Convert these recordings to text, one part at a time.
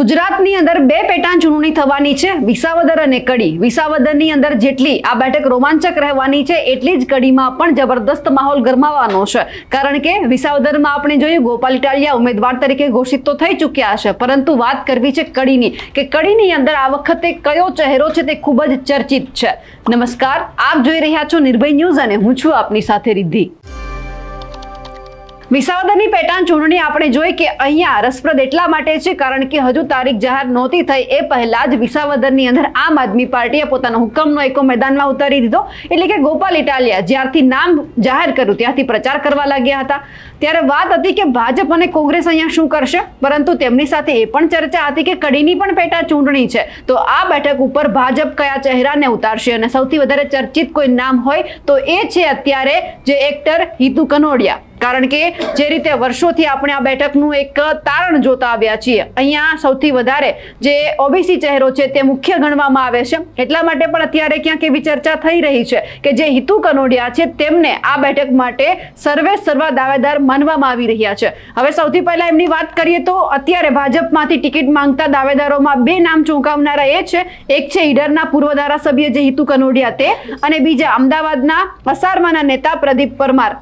ગુજરાતની અંદર બે પેટા ચૂંટણી થવાની છે. વિસાવદર અને કડી. વિસાવદરની અંદર જેટલી આ બેઠક રોમાંચક રહેવાની છે, એટલી જ કડીમાં પણ જબરદસ્ત માહોલ ગરમાવાનો છે. કારણ કે વિસાવદરમાં આપણે જોયું, ગોપાલ ઇટાલિયા ઉમેદવાર તરીકે ઘોષિત તો થઈ ચૂક્યા છે પરંતુ વાત કરવી છે કડીની, કે કડીની અંદર આ વખતે કયો ચહેરો છે તે ખૂબ જ ચર્ચિત છે. નમસ્કાર, આપ જોઈ રહ્યા છો નિર્ભય ન્યૂઝ અને હું છું આપની સાથે રિદ્ધિ. વિસાવદરની પેટા ચૂંટણી આપણે જોઈ કે અહીંયા રસપ્રદ એટલા માટે છે કારણ કે હજુ તારીખ જાહેર નહોતી થઈ એ પહેલા જ વિસાવદરની અંદર આમ આદમી પાર્ટીએ પોતાનો હુકમનો એકો મેદાનમાં ઉતારી દીધો. એટલે કે ગોપાલ ઇટાલિયા જ્યારથી નામ જાહેર કર્યું ત્યારથી પ્રચાર કરવા લાગ્યા હતા. ત્યારે વાત હતી કે ભાજપ અને કોંગ્રેસ અહીંયા શું કરશે? પરંતુ તેમની સાથે એ પણ ચર્ચા હતી કે કડીની પણ પેટા ચૂંટણી છે. તો આ બેઠક ઉપર ભાજપ કયા ચહેરાને ઉતારશે? અને સૌથી વધારે ચર્ચિત કોઈ નામ હોય તો એ છે અત્યારે જે એક્ટર હિતુ કનોડિયા. કારણ કે જે રીતે વર્ષોથી આપણે આ બેઠકનું એક તારણ જોતા આવ્યા છીએ, અહીંયા સૌથી વધારે જે ઓબીસી ચહેરો છે તે મુખ્ય ગણવામાં આવે છે. એટલા માટે પણ અત્યારે ક્યાંક એવી ચર્ચા થઈ રહી છે કે જે હિતુ કનોડિયા છે તેમને આ બેઠક માટે સર્વે સર્વા દાવેદાર માનવામાં આવી રહ્યા છે. હવે સૌથી પહેલા એમની વાત કરીએ તો અત્યારે ભાજપમાંથી ટિકિટ માંગતા દાવેદારોમાં બે નામ ચોંકાવનારા એ છે. એક છે ઈડરના પૂર્વ ધારાસભ્ય જે હિતુ કનોડિયા તે અને બીજા અમદાવાદના અસારમાના નેતા પ્રદીપ પરમાર.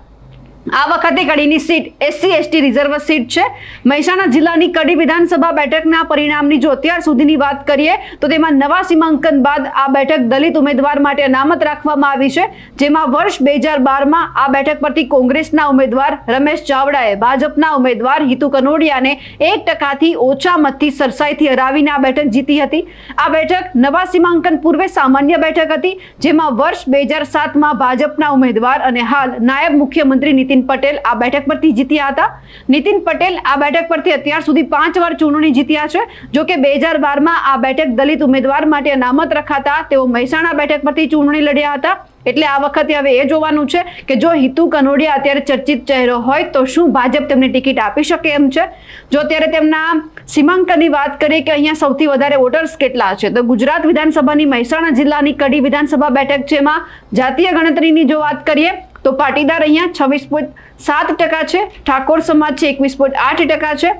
આ વખતે કડીની seat SC ST reserve seat છે. મહેસાણા જિલ્લાની કડી વિધાનસભા બેઠકના પરિણામની જો અત્યાર સુધીની વાત કરીએ, તો તેમાં નવા સીમાંકન બાદ આ બેઠક દલિત ઉમેદવાર માટે અનામત રાખવામાં આવી છે. જેમાં વર્ષ બે હજાર બારમાં આ બેઠક પરથી કોંગ્રેસના ઉમેદવાર રમેશ ચાવડાએ ભાજપના ઉમેદવાર હિતુ કનોડિયાને એક ટકાથી ઓછા મતથી સરસાઈથી હરાવીને આ બેઠક જીતી હતી. આ બેઠક નવા સીમાંકન પૂર્વે સામાન્ય બેઠક હતી, જેમાં વર્ષ બે હજાર સાતમાં ભાજપના ઉમેદવાર અને હાલ નાયબ મુખ્યમંત્રી નીતિન પટેલ આ બેઠક પરથી જીત્યા હતા. નીતિન પટેલ આ બેઠક પરથી અત્યાર સુધી પાંચ વાર ચૂંટણી જીત્યા છે. જો કે બે હજાર બારમાં આ બેઠક દલિત ઉમેદવાર માટે અનામત રખાતા તેઓ મહેસાણા બેઠક પરથી ચૂંટણી લડ્યા હતા. એટલે આ વખતે હવે એ જોવાનું છે કે જો હિતુ કનોડિયા અત્યારે ચર્ચિત ચહેરો હોય તો શું ભાજપ તેમને ટિકિટ આપી શકે એમ છે? જો અત્યારે તેમના સીમાંકનની વાત કરીએ કે અહીંયા સૌથી વધારે વોટર્સ કેટલા છે? તો ગુજરાત વિધાનસભાની મહેસાણા જિલ્લાની કડી વિધાનસભા બેઠક છે એમાં જાતીય ગણતરીની જો વાત કરીએ તો પાટીદાર અહીંયા છવ્વીસ પોઈન્ટ સાત ટકા છે. ઠાકોર સમાજ છે એકવીસ પોઈન્ટ આઠ ટકા છે.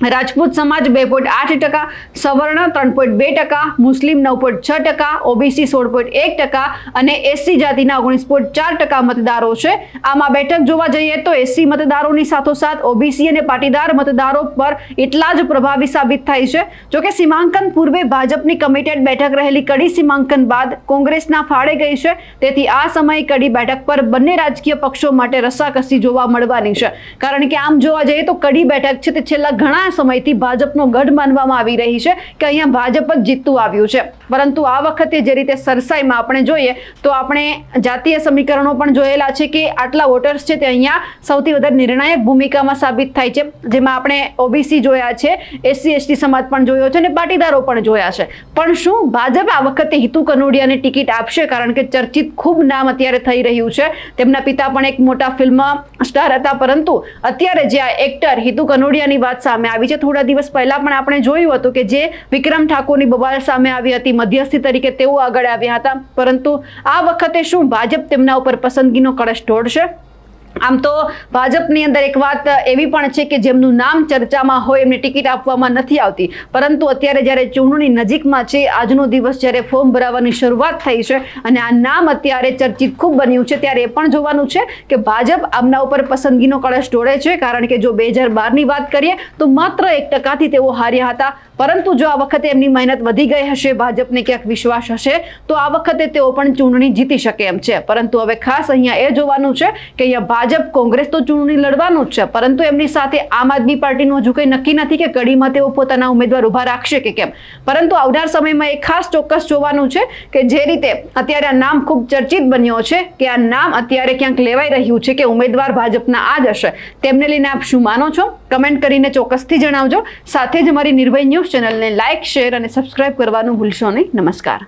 રાજપૂત સમાજ બે પોઈન્ટ આઠ ટકા, સવર્ણ ત્રણ પોઈન્ટ બે ટકા, મુસ્લિમ નવ પોઈન્ટ છ ટકા, ઓબીસી સોળ પોઈન્ટ એક ટકા અને એસસી જાતિના ઓગણીસ પોઈન્ટ ચાર ટકા મતદારો છે. આમાં બેઠક જોવા જઈએ તો એસસી મતદારોની સાથોસાથ ઓબીસી અને પાટીદાર મતદારો પર એટલા જ પ્રભાવી સાબિત થાય છે. જોકે સીમાંકન પૂર્વે ભાજપની કમિટેડ બેઠક રહેલી કડી સીમાંકન બાદ કોંગ્રેસના ફાળે ગઈ છે. તેથી આ સમયે કડી બેઠક પર બંને રાજકીય પક્ષો માટે રસાકસી જોવા મળવાની છે. કારણ કે આમ જોવા જઈએ તો કડી બેઠક છે તે છેલ્લા ઘણા સમયથી ભાજપનો ગઢ માનવામાં આવી રહી છે કે અહીંયા ભાજપ જ જીતતું આવ્યું છે. પરંતુ આ વખતે જે રીતે સરસાઈમાં આપણે જોઈએ તો આપણે જાતીય સમીકરણો પણ જોયેલા છે કે આટલા વોટર્સ છે તે અહીંયા સૌથી વધારે નિર્ણાયક ભૂમિકામાં સાબિત થાય છે. જેમાં આપણે ઓબીસી જોયા છે, એસસી, એસટી સમાજ પણ જોયો છે અને પાટીદારો પણ જોયા છે. પણ શું ભાજપ આ વખતે હિતુ કનોડિયાને ટિકિટ આપશે? કારણ કે ચર્ચિત ખૂબ નામ અત્યારે થઈ રહ્યું છે. તેમના પિતા પણ એક મોટા ફિલ્મ સ્ટાર હતા, પરંતુ અત્યારે જે એક્ટર હિતુ કનોડિયાની વાત સામે આવી છે. થોડા દિવસ પહેલા પણ આપણે જોયું હતું કે જે વિક્રમ ઠાકોરની બબાલ સામે આવી હતી, મધ્યસ્થી તરીકે તેઓ આગળ આવ્યા હતા. પરંતુ આ વખતે શું ભાજપ તેમના ઉપર પસંદગીનો કળશ ઢોળશે? આમ તો ભાજપની અંદર એક વાત એવી પણ છે કે જેમનું નામ ચર્ચામાં હોય, એમને ટિકિટ આપવામાં નથી આવતી. પરંતુ અત્યારે જ્યારે ચૂંટણી નજીકમાં છે, આજનો દિવસ જ્યારે ફોર્મ ભરાવાની શરૂઆત થઈ છે અને આ નામ અત્યારે ચર્ચિત ખૂબ બન્યું છે, ત્યારે એ પણ જોવાનું છે કે ભાજપ આમના ઉપર પસંદગીનો કળશ ઢોળે છે. કારણ કે જો બે હજાર બારની વાત કરીએ, તો માત્ર એક ટકાથી તેઓ હાર્યા હતા. પરંતુ જો આ વખતે એમની મહેનત વધી ગઈ હશે, ભાજપને ક્યાંક વિશ્વાસ હશે, તો આ વખતે તેઓ પણ ચૂંટણી જીતી શકે એમ છે. પરંતુ હવે ખાસ અહીંયા એ જોવાનું છે કે અહીંયા ભાજપ કોંગ્રેસ તો ચૂંટણી લડવાનું જ છે, પરંતુ એમની સાથે આમ આદમી પાર્ટીનું હજુ કંઈ નક્કી નથી કે કડીમાં તેઓ પોતાના ઉમેદવાર ઊભા રાખશે કે કેમ. પરંતુ આવનાર સમયમાં એ ખાસ ચોક્કસ જોવાનું છે કે જે રીતે અત્યારે આ નામ ખૂબ ચર્ચિત બન્યો છે કે આ નામ અત્યારે ક્યાંક લેવાઈ રહ્યું છે કે ઉમેદવાર ભાજપના આ જ હશે, તેમને લઈને આપ શું માનો છો? કમેન્ટ કરીને ચોક્કસથી જણાવજો. સાથે જ મારી નિર્ભય ન્યૂઝ ચેનલને લાઇક શેર અને સબસ્ક્રાઇબ કરવાનું ભૂલશો નહીં. નમસ્કાર.